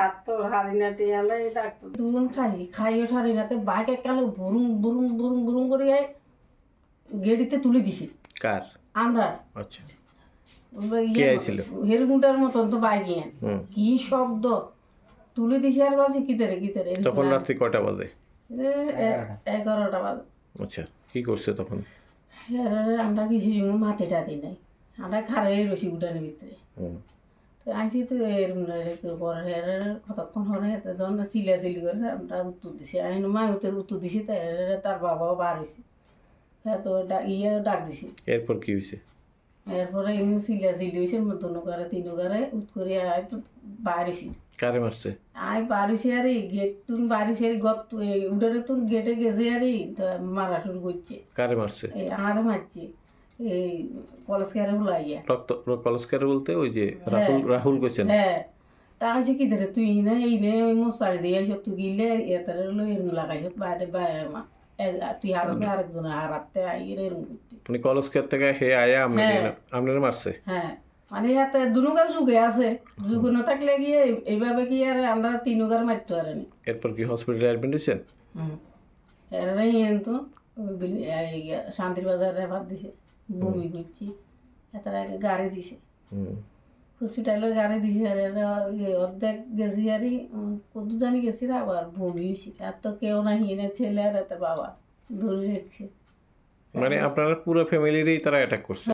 হাত তো হারি না টিয়ালে ডাক্তার দুগুণ খাই খাইও সারি নাতে বাইক একালে বুরুং বুরুং বুরুং বুরুং করে আই গেড়িতে তুলে দিছি। কার? আমরা। আচ্ছা। ইয়ে কে আইছিল? হেলগুন্টার মতন তো বাইক কি শব্দ? তুলে দিছি আর বলছি কিতারে কিতারে? তখন রাত্রি কয়টা বাজে? এগারোটা বাজে। আচ্ছা কি করছে তখন? আমরা কিছু মাটি টাতি নাই। আমরা খারে রসি উঠানের ভিতরে। আইসি তো এরকম করে কতক্ষণ হরে যখন চিলা চিলি করে আমরা উত্তর দিছি। আমি মা উত্তর উত্তর দিছি তার বাবাও বার হয়েছে হ্যাঁ তো ইয়ে ডাক দিছি। এরপর কি হয়েছে এরপরে এমনি চিলা চিলি হয়েছে দুনো করে তিন করে উত করে আয় তো বাড়িছি কারে মারছে? আয় বাড়িছি আর গেট তুন বাড়িছি আর গত উঠানে তুন গেটে গেছে আর মারা শুরু করছে। কারে মারছে? এই আর মারছে। এই কেয়ারে রক্ত কলস্কার বলতে ওই যে রাহুল রাহুল কইছেন? হ্যাঁ। তা আছে কি ধরে তুই না এই নে ওই মশারি দিয়ে এসব তুই গিলে এতারে এরম লাগাইছ বাইরে বাইরে মা তুই হারাতে আরেকজন হারাতে আইয়ের এরম করতে। মানে কলস্কার থেকে হে আয়া হ্যাঁ। মারছে? হ্যাঁ। মানে ইয়াতে দুনুকার যুগে আছে। যুগ না থাকলে গিয়ে এইভাবে কি আর আমরা তিনুকার মারতে পারেনি। এরপর কি হসপিটালে অ্যাডমিট হয়েছেন হুম। এরাই কিন্তু শান্তির বাজারে ভাত দিছে। বমি করছি তার আগে গাড়ি দিছে। হুম। হসপিটালের গাড়ি দিছে আর ইয়ে অর্ধেক গেছি আর কত জানি গেছি রে আবার? বমি আর তো কেউ না হিনে ছেলে আর এত বাবা। ধরে রেখেছে। মানে আপনারা পুরো ফ্যামিলিরই তারা অ্যাটাক করছে?